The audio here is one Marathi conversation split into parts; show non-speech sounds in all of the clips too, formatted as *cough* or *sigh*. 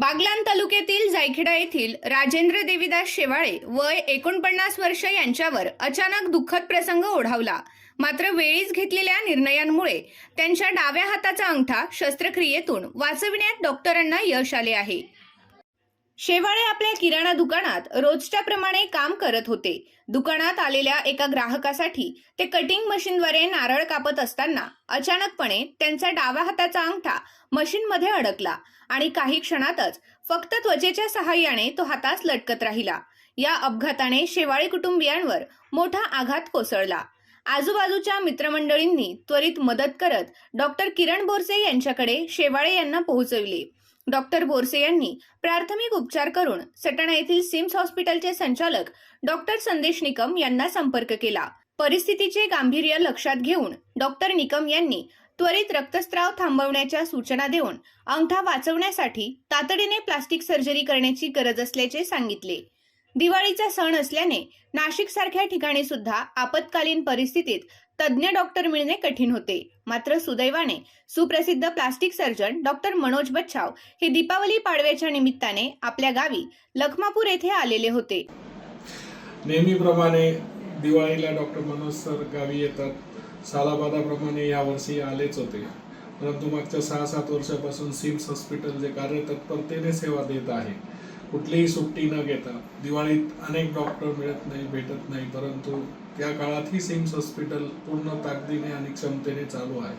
बागलान तालुक्यातील जायखेडा येथील राजेंद्र देवीदास शेवाळे वय एकोणपन्नास वर्ष यांच्यावर अचानक दुःखद प्रसंग ओढावला. मात्र वेळीच घेतलेल्या निर्णयांमुळे त्यांच्या डाव्या हाताचा अंगठा शस्त्रक्रियेतून वाचविण्यात डॉक्टरांना यश आले आहे. शेवाळे आपल्या किराणा दुकानात रोजच्या प्रमाणे काम करत होते. दुकानात आलेल्या एका ग्राहकासाठी ते कटिंग मशीनद्वारे नारळ कापत असताना अचानकपणे त्यांचा डाव्या हाताचा अंगठा मशीनमध्ये अडकला आणि काही क्षणातच फक्त त्वचेच्या सहाय्याने तो हातास लटकत राहिला. या अपघाताने शेवाळे कुटुंबियांवर मोठा आघात कोसळला. आजूबाजूच्या मित्रमंडळींनी त्वरित मदत करत डॉक्टर किरण बोरसे यांच्याकडे शेवाळे यांना पोहोचविले. डॉक्टर बोरसे यांनी प्राथमिक उपचार करून सटाणा येथील सिम्स हॉस्पिटलचे संचालक डॉक्टर संदेश निकम यांना संपर्क केला. परिस्थितीचे गांभीर्य लक्षात घेऊन डॉक्टर निकम यांनी त्वरित रक्तस्राव थांबवण्याच्या सूचना देऊन अंगठा वाचवण्यासाठी तातडीने प्लास्टिक सर्जरी करण्याची गरज असल्याचे सांगितले. दिवाळीचा सण असल्याने नाशिक सारख्या ठिकाणी सुद्धा आपत्कालीन परिस्थितीत तज्ज्ञ डॉक्टर मिळणे कठीण होते. मात्र सुदैवाने सुप्रसिद्ध plastic surgeon doctor Manoj Bachhav हे दीपावली पाडव्याच्या निमित्ताने आपल्या गावी लखमापूर येथे आलेले होते. नेहमीप्रमाणे दिवाळीला डॉक्टर मनोज सर गावी येतात. सालाबादाप्रमाणे यावर्षी आलेच होते. परंतु मागच्या सहा सात वर्षापासून सिम्स हॉस्पिटल जे कार्यतत्परतेने सेवा देत आहे कुठलीही सुट्टी न घेता. दिवाळीत अनेक डॉक्टर मिळत नाही भेटत नाही परंतु त्या काळातही सिम्स हॉस्पिटल पूर्ण ताकदीने आणि क्षमतेने चालू आहे.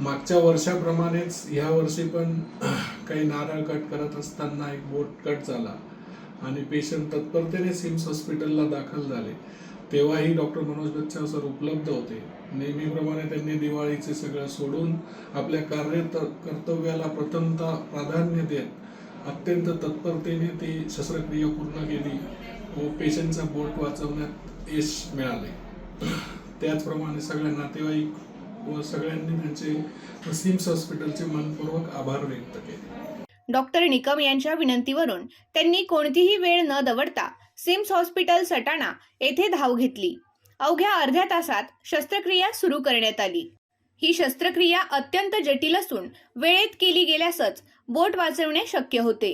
मागच्या वर्षाप्रमाणेच ह्या वर्षी पण *clears throat* काही नारळ कट करत असताना एक बोट कट झाला आणि पेशंट तत्परतेने सिम्स हॉस्पिटलला दाखल झाले. तेव्हाही डॉक्टर मनोज बच्चाव सर उपलब्ध होते. नेहमीप्रमाणे त्यांनी दिवाळीचे सगळं सोडून आपल्या कार्य कर्तव्याला प्रथमतः प्राधान्य देत अत्यंत तत्परतेने ती शस्त्रक्रिया पूर्ण केली व पेशंटचा बोट वाचवण्यात यश मिळाले. त्याचप्रमाणे सगळ्या नातेवाईक व सगळ्यांनी त्यांचे सिम्स हॉस्पिटलचे मनपूर्वक आभार व्यक्त केले. डॉक्टर निकम यांच्या विनंतीवरून त्यांनी कोणतीही वेळ न दवडता सिम्स हॉस्पिटल सटाणा येथे धाव घेतली. अवघ्या अर्ध्या तासात शस्त्रक्रिया सुरू करण्यात आली. ही शस्त्रक्रिया अत्यंत जटिल असून वेळेत केली गेल्यासच बोट वाचवणे शक्य होते.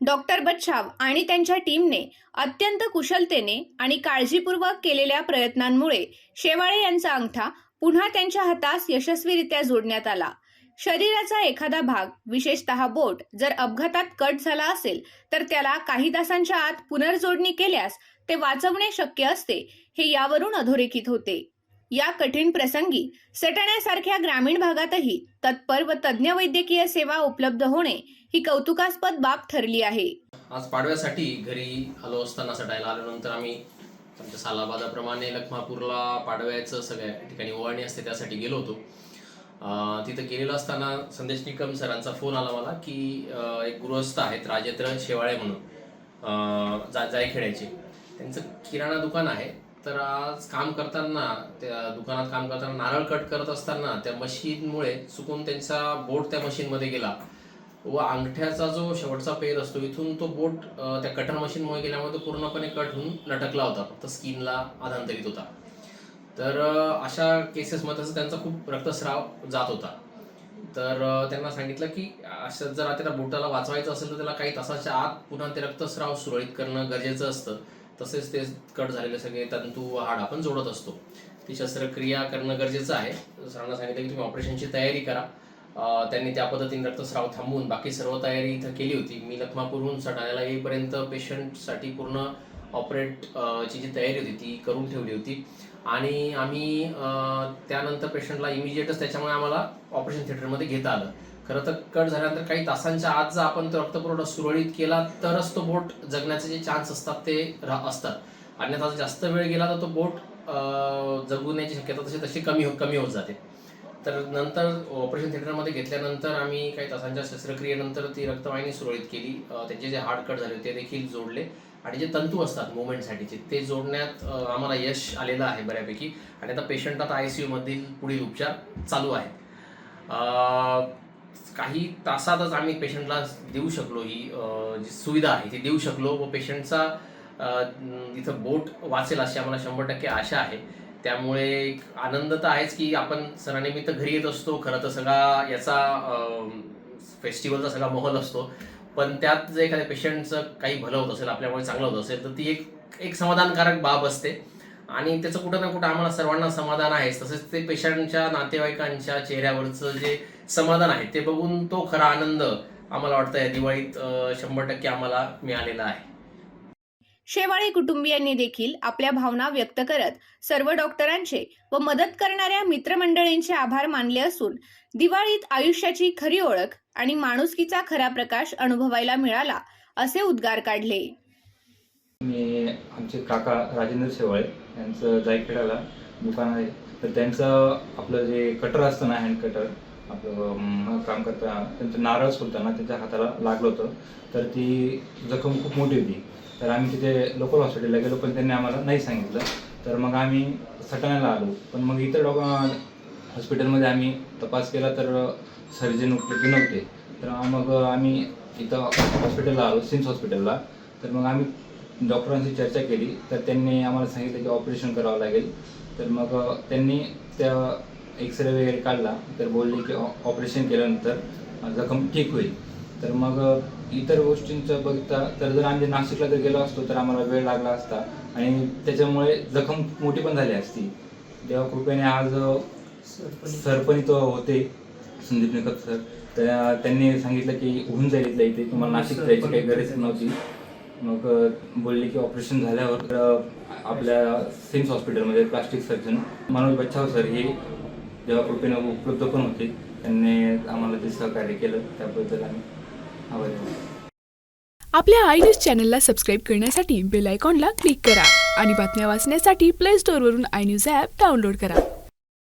डॉक्टर बच्छाव आणि त्यांच्या टीमने अत्यंत कुशलतेने आणि काळजीपूर्वक केलेल्या प्रयत्नांमुळे शेवाळे यांचा अंगठा पुन्हा त्यांच्या हातास यशस्वीरित्या जोडण्यात आला. शरीराचा एखादा भाग विशेषतः बोट जर अपघातात कट झाला असेल तर त्याला काही तासांच्या आत पुनर्जोडणी केल्यास ते वाचवणे शक्य असते हे यावरून अधोरेखित होते. या कठीण प्रसंगी सटाण्यासारख्या ग्रामीण भागातही तत्पर व तज्ज्ञ वैद्यकीय सेवा उपलब्ध होणे ही कौतुकास्पद बाब ठरली आहे. आज पाडव्यासाठी घरी आलो असताना सटायला आल्यानंतर आम्ही आमच्या सालाबादाप्रमाणे लखमापूरला पाडव्याचं सगळ्या ठिकाणी ओवाळणी असते त्यासाठी गेलो होतो. तिथं गेलेलो असताना संदेश निकम सरांचा फोन आला मला की एक गृहस्थ आहेत राजेंद्र शेवाळे म्हणून अं, जा जायखेड्याचे. त्यांचं किराणा दुकान आहे. तर आज काम करताना त्या दुकानात काम करताना नारळ कट करत असताना त्या मशीनमुळे चुकून त्यांचा बोट त्या मशीनमध्ये गेला. व अंगठ्याचा जो शेवटचा पेर असतो इथून तो बोट त्या कटर मशीनमुळे गेल्यामुळे तो पूर्णपणे कट होऊन लटकला होता. फक्त स्किनला आधांतरित होता. तर अशा केसेसमध्ये असं त्यांचा खूप रक्तस्राव जात होता. तर त्यांना सांगितलं की असं जर त्याला बोटाला वाचवायचं असेल तर त्याला काही तासाच्या आत पुन्हा ते रक्तस्राव सुरळीत करणं गरजेचं असतं. तसेच ते कट झालेले सगळे तंतू हाड आपण जोडत असतो. ती शस्त्रक्रिया करणं गरजेचं आहे. सरांना सांगितलं की तुम्ही ऑपरेशनची तयारी करा. त्यांनी त्या पद्धतीने रक्तस्राव थांबवून बाकी सर्व तयारी इथं केली होती. मी लखमापूरहून सटाण्याला येईपर्यंत पेशंटसाठी पूर्ण ऑपरेट ची जी तयारी होती ती करून ठेवली होती. आणि आम्ही त्यानंतर पेशंटला इमिजिएटच त्याच्यामुळे आम्हाला ऑपरेशन थिएटरमध्ये घेता आलं. खरं तर कट झाल्यानंतर काही तासांच्या आत जर आपण तो रक्तपुरवठा सुरळीत केला तरच तो बोट जगण्याचे जे चान्स असतात ते रा- असतात. अन्यथा आता जास्त वेळ गेला तर तो बोट जगवण्याची शक्यता तशी तशी कमी हो कमी होत जाते. तर नंतर ऑपरेशन थिएटरमध्ये घेतल्यानंतर आम्ही काही तासांच्या शस्त्रक्रियेनंतर ती रक्तवाहिनी सुरळीत केली. त्याचे जे हार्ड कट झाले होते ते देखील जोडले. आणि जे तंतू असतात मुवमेंटसाठीचे ते जोडण्यात आम्हाला यश आलेलं आहे बऱ्यापैकी. आणि आता पेशंट आता आय सी यूमधील पुढील उपचार चालू आहेत. काही तासातच आम्ही पेशंटला देऊ शकलो ही जी सुविधा आहे ती देऊ शकलो व पेशंटचा तिथं बोट वाचेल अशी आम्हाला शंभर टक्के आशा आहे. त्यामुळे एक आनंद तर आहेच की आपण सणानिमित्त घरी येत असतो खरं तर सगळा याचा फेस्टिवलचा सगळा माहोल असतो. पण त्यात जर एखाद्या पेशंटचं काही भलं होत असेल आपल्यामुळे चांगलं होत असेल तर ती एक एक समाधानकारक बाब असते. आणि त्याचं कुठं ना कुठं आम्हाला सर्वांना समाधान आहेच. तसेच ते पेशंटच्या नातेवाईकांच्या चेहऱ्यावरचं जे समाधान आहे ते बघून तो खरा आनंद आम्हाला वाटतं या दिवाळीत शंभर टक्के आम्हाला मिळालेला आहे. शेवाळे कुटुंबियांनी देखील आपल्या भावना व्यक्त करत सर्व डॉक्टरांचे व मदत करणाऱ्या मित्रमंडळींचे आभार मानले असून दिवाळीत आयुष्याची खरी ओळख आणि माणुसकीचा खरा प्रकाश अनुभवायला मिळाला असे उद्गार काढले. मी आमचे काका राजेंद्र शेवाळे यांचं जायखेड्याला दुकान आहे. तर त्यांचं आपलं जे कटर असतं ना हँड कटर आपलं काम करता त्यांचं नारळ सोडताना त्यांच्या हाताला लागलं होतं. तर ती जखम खूप मोठी होती. तर आम्ही तिथे लोकल हॉस्पिटलला गेलो पण त्यांनी आम्हाला नाही सांगितलं. तर मग आम्ही सटाण्याला आलो. पण मग इतर डॉक्टर हॉस्पिटलमध्ये आम्ही तपास केला तर सर्जन उपलब्ध नव्हते. तर मग आम्ही इथं हॉस्पिटलला आलो सिम्स हॉस्पिटलला तर मग आम्ही डॉक्टरांशी चर्चा केली तर त्यांनी आम्हाला सांगितलं की ऑपरेशन करावं लागेल. तर मग त्यांनी त्या एक्सरे वगैरे काढला तर बोलले की ऑपरेशन केल्यानंतर जखम ठीक होईल. तर मग इतर गोष्टींचं बघता तर जर आम्ही नाशिकला जर गेलो असतो तर आम्हाला वेळ लागला असता आणि त्याच्यामुळे जखम मोठी पण झाली असती. देवा कृपेने आज सरपणी तो होते संदीप निकत सर. तर त्यांनी सांगितलं की होऊन जाईल इथल्या इथे तुम्हाला नाशिक जायची काही गरज नव्हती. मग बोलले की ऑपरेशन झाल्यावर आपल्या सिम्स हॉस्पिटलमध्ये plastic surgeon. Manoj Bachhav sir हे जेव्हा कृपेनं उपलब्ध पण होते त्यांनी आम्हाला ते सहकार्य केलं त्याबद्दल आम्ही आभारी आपल्या आय न्यूज चॅनलला सबस्क्राईब करण्यासाठी बेल आयकॉनला क्लिक करा आणि बातम्या वाचण्यासाठी प्ले स्टोअरवरून आय न्यूज ॲप डाउनलोड करा.